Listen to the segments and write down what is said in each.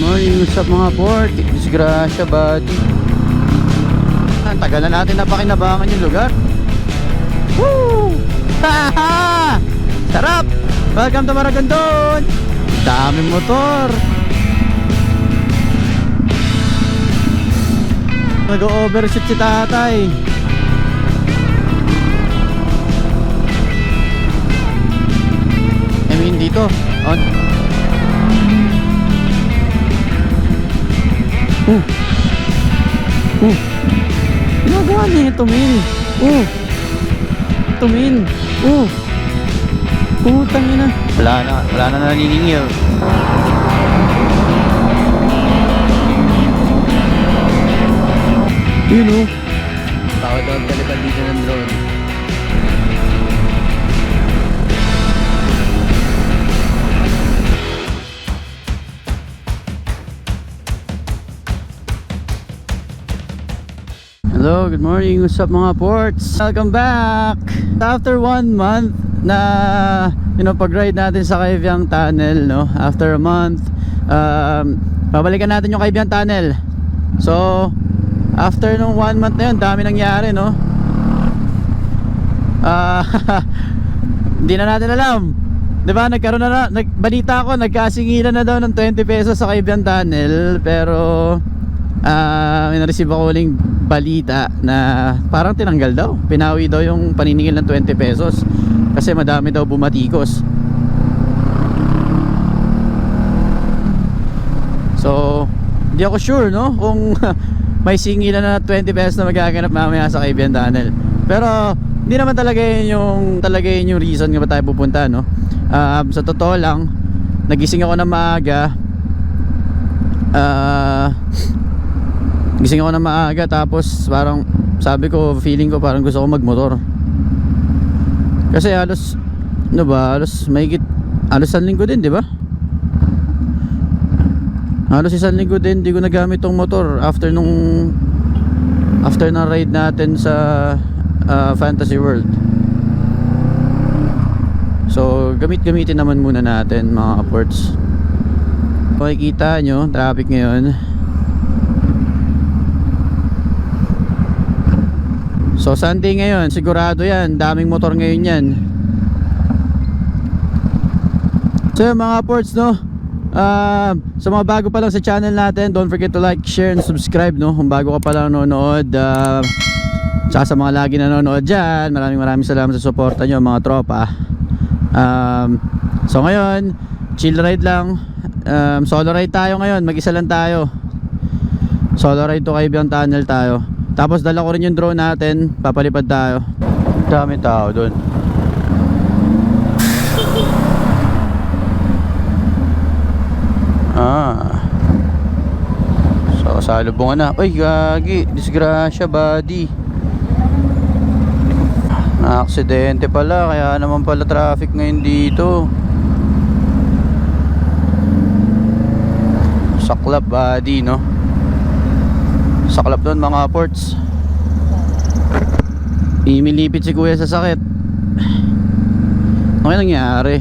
morning sa mga port. Disgrasya, buddy. Ang tagal na natin napakinabangan yung lugar. Woo! Ha Sarap! Welcome to Maragondon! Daming motor! Nag-overshoot si tatay. I mean dito. On. Uh. Uh. Ginagawa niya ito, Min. Uh. Ito, Min. Uh. Putang ina. Wala na. Wala na naniningil. Yun oh. Bawal daw kalipad dito ng drone. Hello, good morning. What's up mga ports? Welcome back! After one month na you know, pag-ride natin sa Kaibyang Tunnel, no? After a month, um, babalikan natin yung Kaibyang Tunnel. So, after nung one month na yun, dami nangyari, no? Ah, hindi na natin alam. 'Di ba? Nagkaroon na, na nagbalita ako, nagkasingilan na daw ng 20 pesos sa Kaibyang Tunnel, pero ah, may na-receive ako uling balita na parang tinanggal daw. Pinawi daw yung paniningil ng 20 pesos kasi madami daw bumatikos. So, hindi ako sure, no? Kung may singilan na 20 pesos na magaganap mamaya sa Kaibigan Tunnel. Pero, hindi naman talaga yun yung, talaga yun yung reason nga ba tayo pupunta, no? Um, sa totoo lang, nagising ako na maaga. Ah... gising ako na maaga tapos parang sabi ko feeling ko parang gusto ko magmotor. Kasi halos ano ba halos mahigit halos isang linggo din di ba? Halos isang linggo din di ko nagamit tong motor after nung after na ride natin sa ah, Fantasy World. So gamit gamitin naman muna natin mga ports makikita nyo traffic ngayon So Sunday ngayon, sigurado yan, daming motor ngayon yan. So mga ports no, uh, sa mga bago pa lang sa channel natin, don't forget to like, share, and subscribe no, kung bago ka pa lang nanonood. Uh, tsaka sa mga lagi nanonood dyan, maraming maraming salamat sa suporta nyo mga tropa. Um, so ngayon, chill ride lang. Um, solo ride tayo ngayon, mag-isa lang tayo. Solo ride to Kaibiang Tunnel tayo. Tapos dala ko rin yung drone natin, papalipad tayo. Dami tao doon. Ah. So, salubungan na. Uy, gagi. Disgrasya, buddy. Na-aksidente pala. Kaya naman pala traffic ngayon dito. Saklap, buddy, no? Saklap doon, mga ports. Imilipit si kuya sa sakit. Ano nangyari?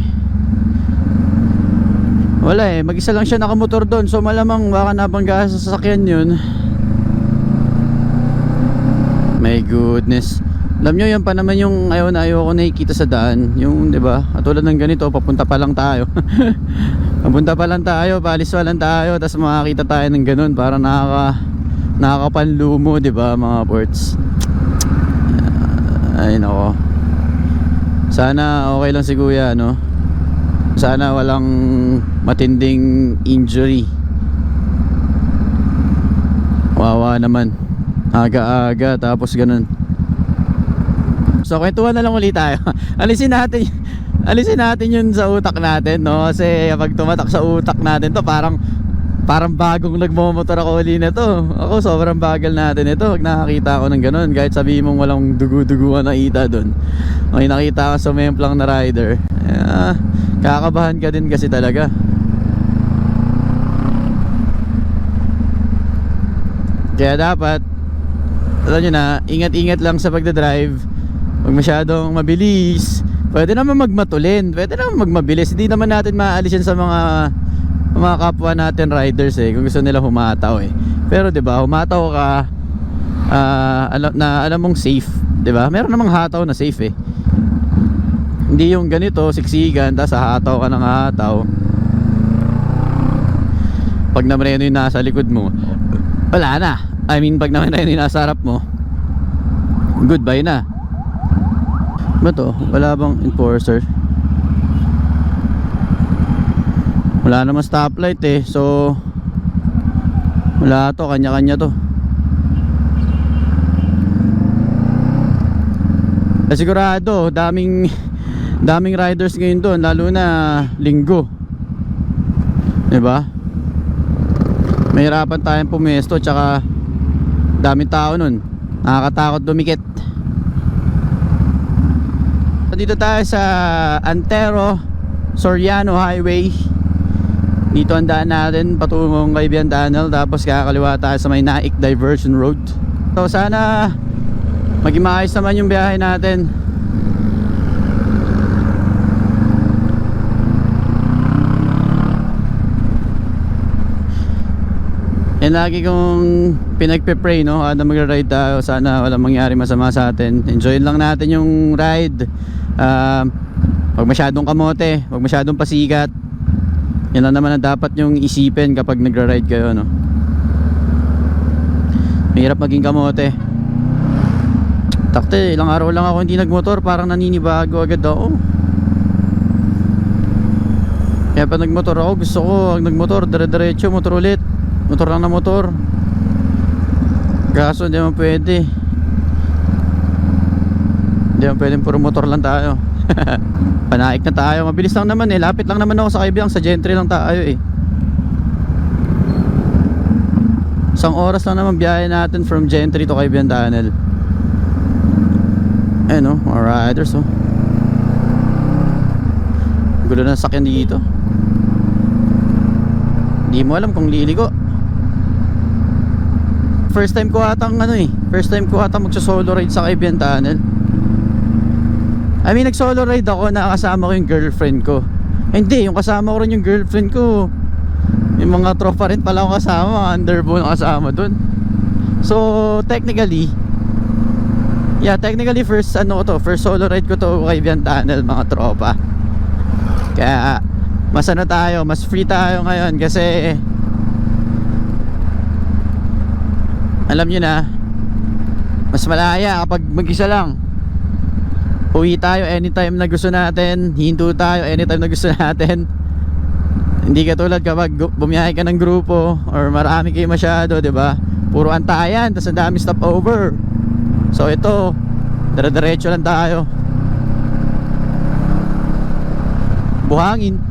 Wala eh, mag-isa lang siya nakamotor doon. So malamang baka nabangga sa sasakyan yun. My goodness. Alam nyo yan pa naman yung ayaw na ayaw ko nakikita sa daan. Yung ba? Katulad ng ganito, papunta pa lang tayo. Papunta pa lang tayo, paalis pa lang tayo Tapos makakita tayo ng ganun. Para nakaka Nakakapanlumo 'di ba mga ports Ay nako. Sana okay lang si kuya no? Sana walang matinding injury. Wawa naman. Aga-aga tapos ganun. So kwentuhan na lang ulit tayo. Alisin natin alisin natin yun sa utak natin no? Kasi pag tumatak sa utak natin to parang parang bagong nagmomotor ako uli na to ako sobrang bagal natin ito. Pag nakakita ako ng ganun. Kahit sabihin mong walang dugu-duguan na ita dun may nakita ka sa memplang na rider. Ah, kakabahan ka din kasi talaga. Kaya dapat alam nyo na ingat-ingat lang sa pagdadrive. Huwag masyadong mabilis. Pwede naman magmatulin. Pwede naman magmabilis. Hindi naman natin maalis yan sa mga mga kapwa natin riders eh kung gusto nila humataw eh. Pero 'di ba, humataw ka ah, alam na alam mong safe, 'di ba? Meron namang hataw na safe eh. Hindi yung ganito, siksigan, tapos hahataw ka ng hataw. Pag naman yun yung nasa likod mo, wala na. I mean, pag naman yun yung nasa harap mo, goodbye na. Ba to? Wala bang enforcer? Wala naman stoplight eh. So, wala to. Kanya-kanya to. Eh, sigurado, daming daming riders ngayon doon, lalo na linggo. ba? Mahirapan tayong pumesto tsaka daming tao nun. Nakakatakot dumikit. Dito tayo sa Antero Soriano Highway. Dito ang daan natin patungong kay Biandanel tapos kakaliwa tayo sa may Naik Diversion Road. So sana maging maayos naman yung biyahe natin. Yan lagi kong pinagpe-pray no? Kada magra-ride tayo. Sana walang mangyari masama sa atin. Enjoy lang natin yung ride. Um, Huwag masyadong kamote. Huwag masyadong pasikat Yan lang naman ang dapat yung isipin Kapag nagra-ride kayo no? Mahirap maging kamote. Takte ilang araw lang ako hindi nagmotor Parang naninibago agad ako. Kaya pag nagmotor ako Gusto ko pag nagmotor Dire-diretso motor ulit. Motor lang na motor. Kaso hindi naman pwede. Hindi naman pwede puro motor lang tayo panaik na tayo. Mabilis lang naman eh. Lapit lang naman ako sa kaibiyang sa gentry lang tayo eh. Isang oras lang naman biyahe natin from gentry to kaibiyang tunnel ayun oh mga riders oh. Gulo ng sakyan dito. Hindi mo alam kung liligo. First time ko atang ano eh. First time ko atang magsa-solo ride sa Kaibigan Tunnel I mean nag-solo ride ako Nakasama ko yung girlfriend ko. Hindi, yung kasama ko rin yung girlfriend ko. Yung mga tropa rin pala ako kasama Underbone kasama dun. So technically Yeah, technically first ano to First solo ride ko to Kaibigan Tunnel Mga tropa. Kaya mas ano tayo Mas free tayo ngayon Kasi alam nyo na mas malaya kapag mag-isa lang uwi tayo anytime na gusto natin. Hinto tayo anytime na gusto natin. Hindi katulad kapag bumiyahe ka ng grupo or marami kayo masyado ba? Puro antayan tapos ang dami stopover. So ito dire-diretso lang tayo. Buhangin.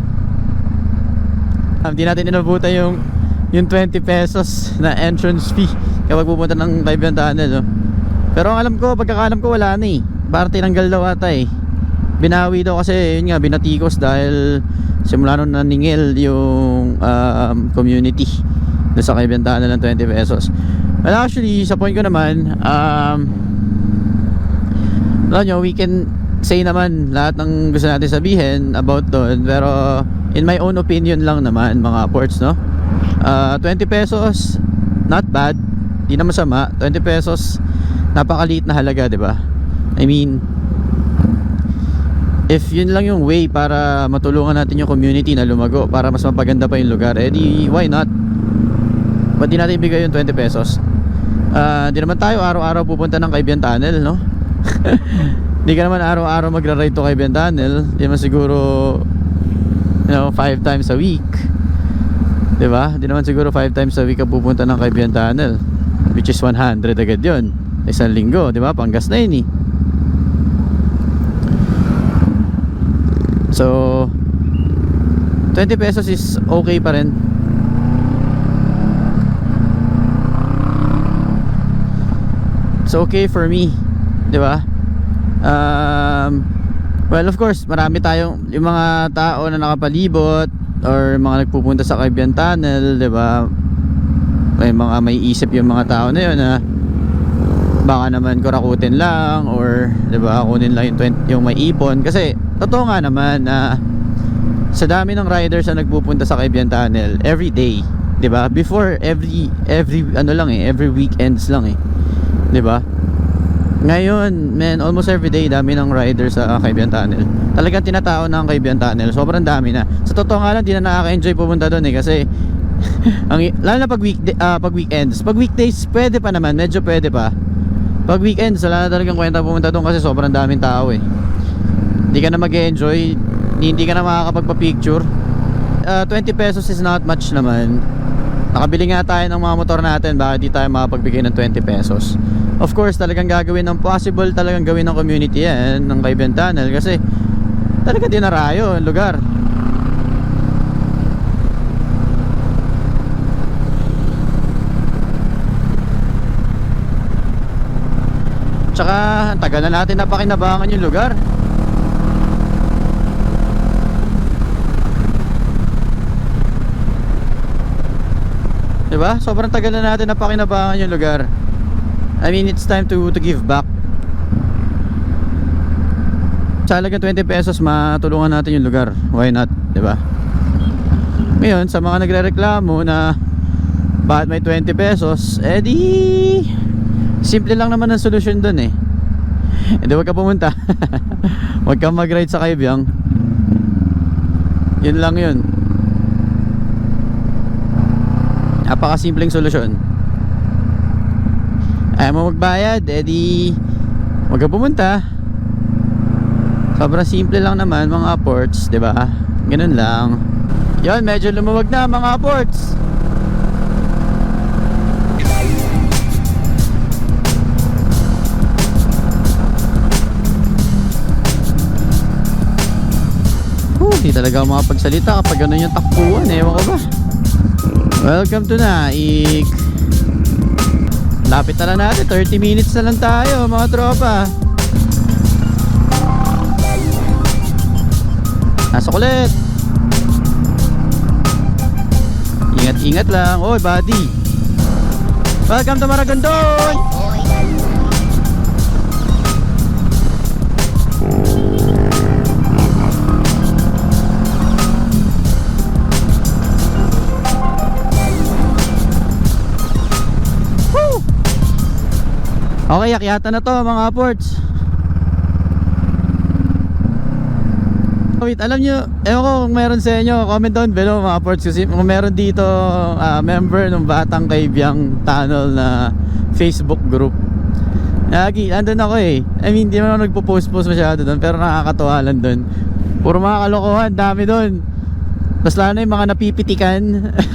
Ah, hindi natin inabutan yung yung 20 pesos na entrance fee kapag pupunta ng Kaibigan Tunnel no? pero ang alam ko pagkakalam ko wala na eh para tinanggal daw ata eh. Binawi daw kasi yun nga binatikos dahil simula nung naningil yung um, community doon sa Kaibigan Tunnel ng 20 pesos. Well actually sa point ko naman um, alam nyo we can say naman lahat ng gusto natin sabihin about doon pero in my own opinion lang naman mga ports no? Ah, 20 pesos not bad. Di na masama. 20 pesos napakaliit na halaga 'di ba I mean if yun lang yung way para matulungan natin yung community na lumago para mas mapaganda pa yung lugar eh di why not ba't di natin ibigay yung 20 pesos Ah, di naman tayo araw-araw pupunta ng Kaibigan Tunnel no di ka naman araw-araw magra-ride to Kaibigan Tunnel di naman siguro you know 5 times a week 'Di ba? Hindi naman siguro 5 times a week ka pupunta ng Kaibigan Tunnel. Which is 100 agad 'yon. Isang linggo, 'di ba? Panggas na 'yun eh. So 20 pesos is okay pa rin. It's okay for me, 'di ba? Um Well, of course, marami tayong yung mga tao na nakapalibot or mga nagpupunta sa Kaibigan Tunnel, 'di ba? May mga may isip yung mga tao na 'yon na baka naman kurakutin lang or 'di ba, kunin lang yung 20, yung may ipon kasi totoo nga naman na sa dami ng riders na nagpupunta sa Kaibigan Tunnel every day, 'di ba? Before every every ano lang eh, every weekends lang eh. 'Di ba? Ngayon, man, almost every day dami ng riders sa Kaibigan Tunnel. Talagang tinatao na ang Kaibigan Tunnel. Sobrang dami na. Sa totoo nga lang, di na nakaka-enjoy pumunta doon eh kasi ang lalo na pag weekday, ah, pag weekends. Pag weekdays pwede pa naman, medyo pwede pa. Pag weekends, wala na talagang kwenta pumunta doon kasi sobrang daming tao eh. Hindi ka na mag-enjoy, hindi ka na makakapagpa-picture. Ah, 20 pesos is not much naman. Nakabili nga tayo ng mga motor natin, bakit di tayo makapagbigay ng 20 pesos? Of course, talagang gagawin ng possible, talagang gawin ng community yan, ng Kaibigan Tunnel kasi talaga dinarayo ang lugar. Tsaka, tagal na natin napakinabangan yung lugar. Diba? Sobrang tagal na natin napakinabangan yung lugar. I mean, it's time to to give back. Sa halagang 20 pesos, matulungan natin yung lugar. Why not? Diba? Ngayon, sa mga nagre-reklamo na bakit may 20 pesos, eh di simple lang naman ang solusyon dun eh. Hindi wag ka pumunta. wag kang mag-ride sa Kaibyang. Yun lang yun. Napakasimpleng solusyon. Ayaw mo magbayad, edi wag ka pumunta. Sobrang simple lang naman mga ports, ba? Ganun lang. Yon, medyo lumuwag na mga ports. Oh, di talaga makapagsalita kapag ganun yung takbuhan, ewan ko ba. Welcome to Naik. Lapit na lang natin, 30 minutes na lang tayo mga tropa. Nasa kulit. Ingat-ingat lang. Oy, buddy. Welcome to Maragondon. Okay, akyata na to mga ports. Wait, alam nyo, ewan ko kung meron sa inyo, comment down below mga ports kasi kung meron dito ah, member ng Batang Kaibyang Tunnel na Facebook group. Lagi, andun ako eh. I mean, di naman nagpo-post-post masyado doon, pero nakakatuwa lang doon. Puro mga kalokohan, dami doon. Tapos lalo na yung mga napipitikan.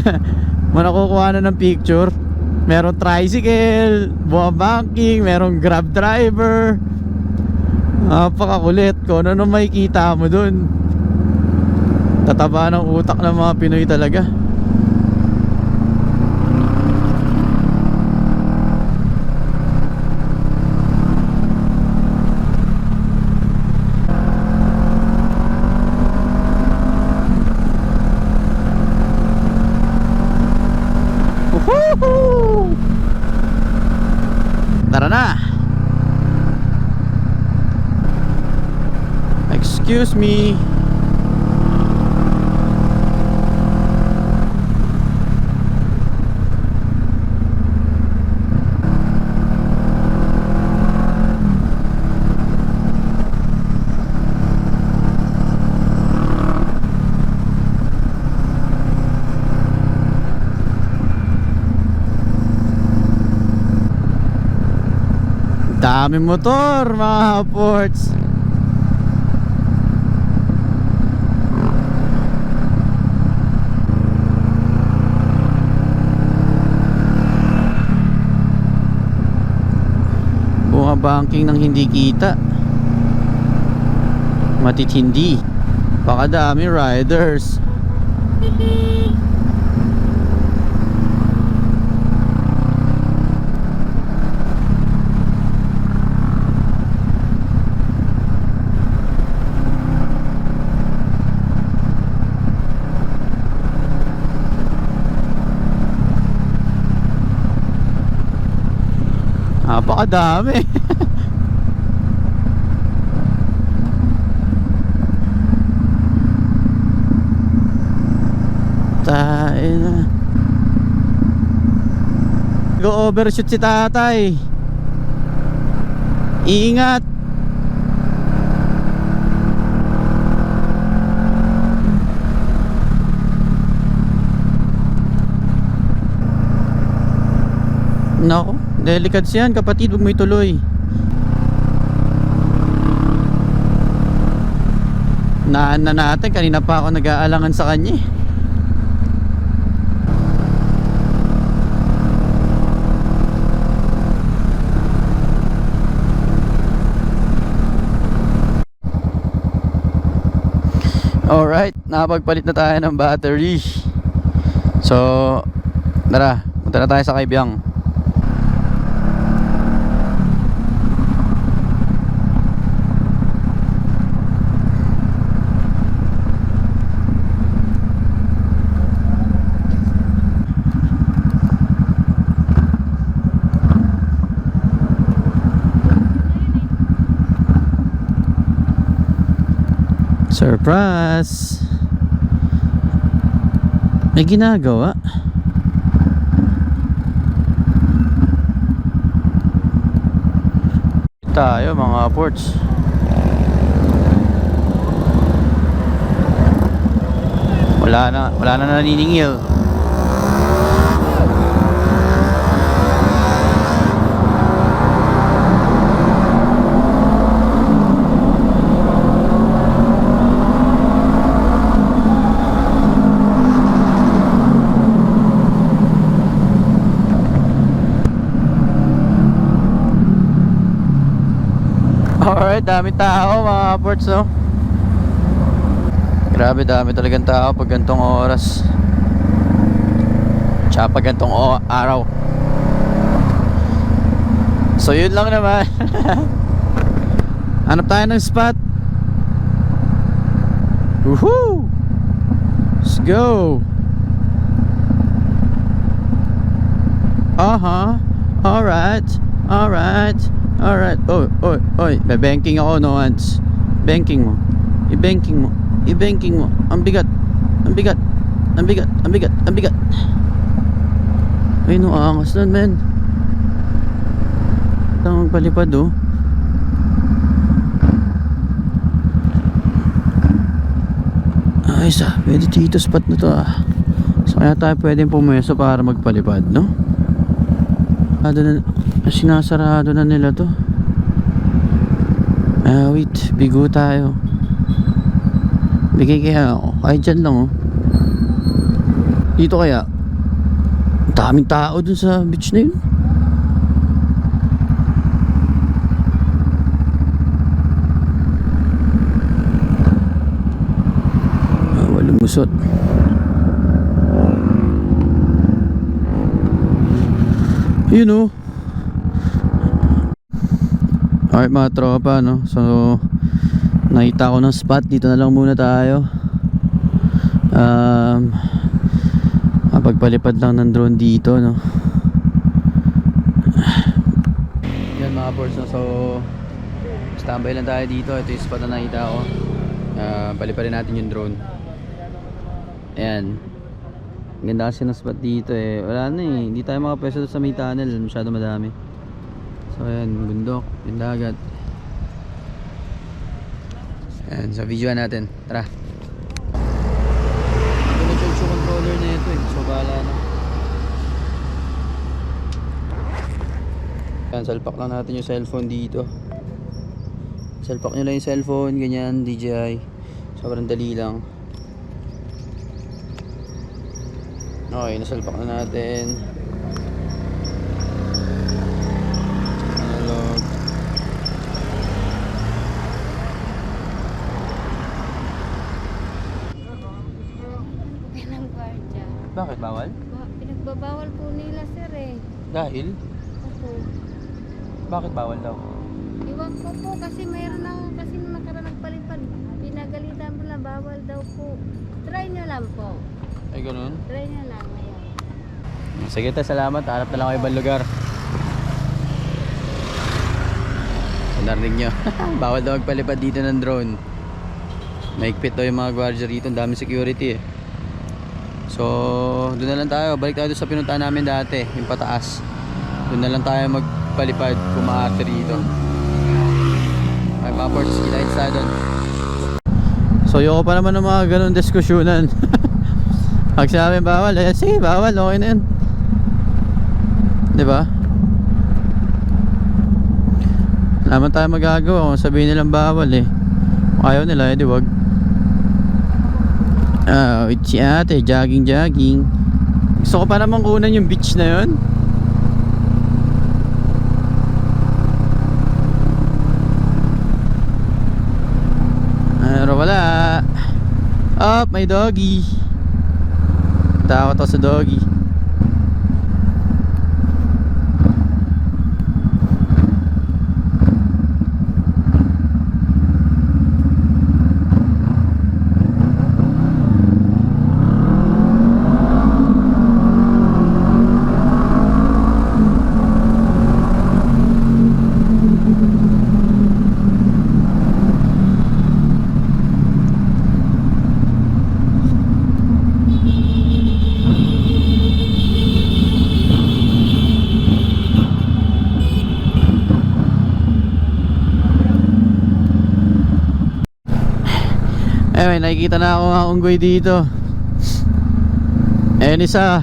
mga nakukuha na ng picture. Meron tricycle, bumabanking, merong grab driver. Napakakulit ko. Ano nung makikita mo dun? Tataba ng utak ng mga Pinoy talaga. Woohoo! Tara na! Excuse me. Dami motor mga ports. Bumabanking ng hindi kita. Matitindi. Baka dami riders. Napakadami. Ayun na. Go overshoot si tatay. Ingat. Nako, delicate yan kapatid, huwag mo ituloy. Naan na natin, kanina pa ako nag-aalangan sa kanya eh. Alright, nakapagpalit na tayo ng battery. So, tara, punta na tayo sa Kaibiyang. Surprise! May ginagawa. Tayo mga ports. Wala na, wala na naniningil. Alright, dami tao mga ports no. Grabe dami talagang tao pag gantong oras. Tsaka pag gantong araw. So yun lang naman. Hanap tayo ng spot. Woohoo! Let's go! Uh-huh. Alright. Alright. Alright. Oh, oh, oy. May banking ako no once. Banking mo. I-banking mo. I-banking mo. Ang bigat. Ang bigat. Ang bigat. Ang bigat. Ang bigat. Ay, no, angas nun, men. Tama magpalipad, oh. Ayos ah, pwede dito spot na to ah. So kaya tayo pwedeng pumeso para magpalipad, no? Sarado na, sinasarado na nila to. Ah, wait, bigo tayo. Bigay kaya ako, kahit dyan lang oh. Dito kaya, daming tao dun sa beach na yun. Ah, walang musot. Yun oh. Alright mga tropa no. So nakita ko ng spot dito na lang muna tayo. Um Kapagpalipad lang ng drone dito no. Yan mga boys no. So standby lang tayo dito. Ito yung spot na nakita ko. Uh, paliparin natin yung drone. Ayan. Ganda kasi ng spot dito eh. Wala na eh. Hindi tayo makapwesto sa may tunnel. Masyado madami. So ayan, bundok, yung dagat. Ayan, sa video natin. Tara. Ito na yung controller na ito eh. So bahala na. Ayan, salpak lang natin yung cellphone dito. Salpak nyo lang yung cellphone, ganyan, DJI. Sobrang dali lang. Okay, nasalpak na natin. Analog. ng gwardiya. Bakit bawal? Ba- Pinagbabawal po nila sir eh. Dahil? Opo. Bakit bawal daw? Iwan ko po kasi mayroon na kasi nakaraan nagpalipad. Pinagalitan po na bawal daw po. Try nyo lang po. Ay, ganun? Try nyo lang ngayon. Sige ta, salamat. Hanap na lang ako ibang lugar. Narinig nyo. Bawal daw magpalipad dito ng drone. Mahigpit daw yung mga gwardiya rito. Ang dami security eh. So, doon na lang tayo. Balik tayo sa pinuntahan namin dati, yung pataas. Doon na lang tayo magpalipad kung maaarte rito. Ay, mga ports, kita tayo doon. So, yoko pa naman ng mga ganun diskusyonan. Pag sinabi bawal, eh, sige, bawal, okay na yun. Di ba? Naman tayo magagawa kung sabihin nilang bawal eh. Ayaw nila, eh, di wag. Ah, wait si ate, jogging, jogging. Gusto ko pa naman kunan yung beach na yun. Pero wala. Up, may doggy. Takot ako sa doggy. Eh, may nakikita na ako mga unggoy dito. Ayun isa.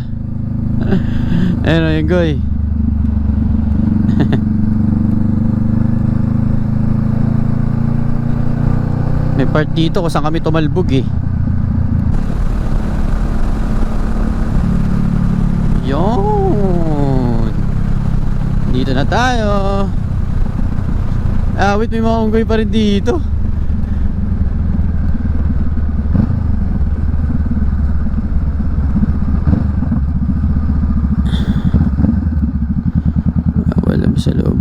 Ayun o, unggoy. may part dito kung saan kami tumalbog eh. Yun. Dito na tayo. Ah, wait, may mga unggoy pa rin dito. Wala sa loob.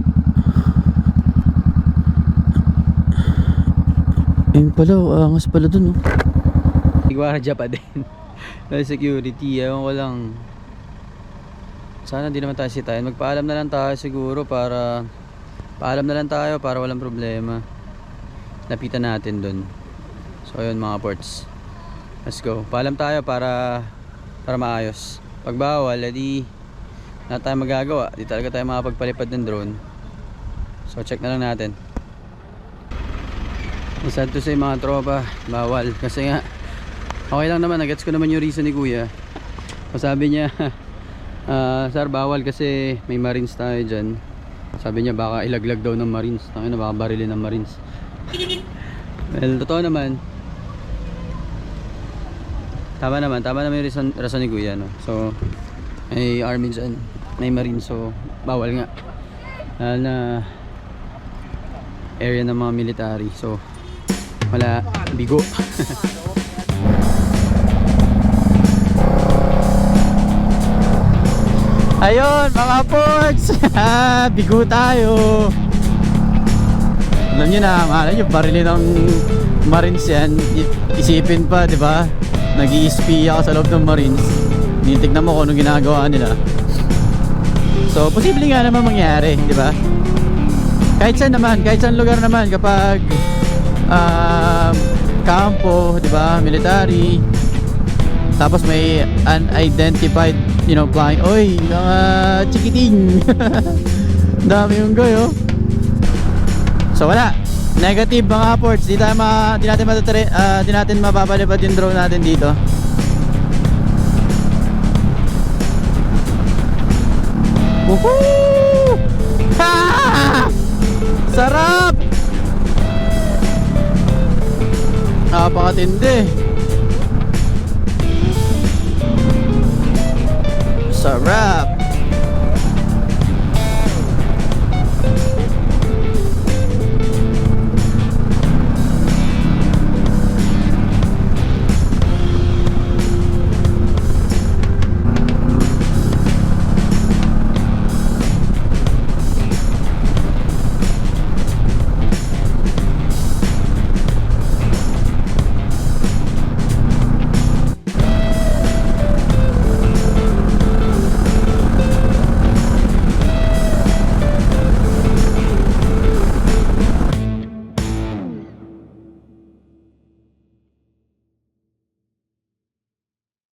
Ayun pala, oh, angas pala dun oh. Igwaradya pa din. Dahil security, ewan ko lang. Sana di naman tayo sitayin. Magpaalam na lang tayo siguro para... Paalam na lang tayo para walang problema. Lapitan natin dun. So ayun mga ports. Let's go. Paalam tayo para para maayos. Pag bawal, edi na tayo magagawa. Di talaga tayo makapagpalipad ng drone. So check na lang natin. Sad to say mga tropa, bawal. Kasi nga, okay lang naman, nagets ko naman yung reason ni kuya. Sabi niya, ah, sir bawal kasi may marines tayo dyan. Sabi niya baka ilaglag daw ng marines. Tangin na baka barilin ng marines. well, totoo naman. Tama naman, tama naman yung reason, rason ni kuya. No? So, may army dyan, may marines. So, bawal nga. Lalo na area ng mga military. So, wala bigo. Ayun, mga ports! bigo tayo! Alam nyo na, mahala nyo, barilin ng Marines yan. Isipin pa, di ba? nag i ako sa loob ng Marines. Tinitignan mo kung anong ginagawa nila. So, posible nga naman mangyari, di ba? Kahit saan naman, kahit saan lugar naman kapag um, kampo, di ba, military, tapos may unidentified, you know, flying, oy, mga chikiting. Dami yung goy, oh. So, wala. Negative mga ports. Di, tayo ma, di natin matatari, ah, di natin mapapalipad yung drone natin dito. Woohoo! Ha! Sarap! Napakatindi.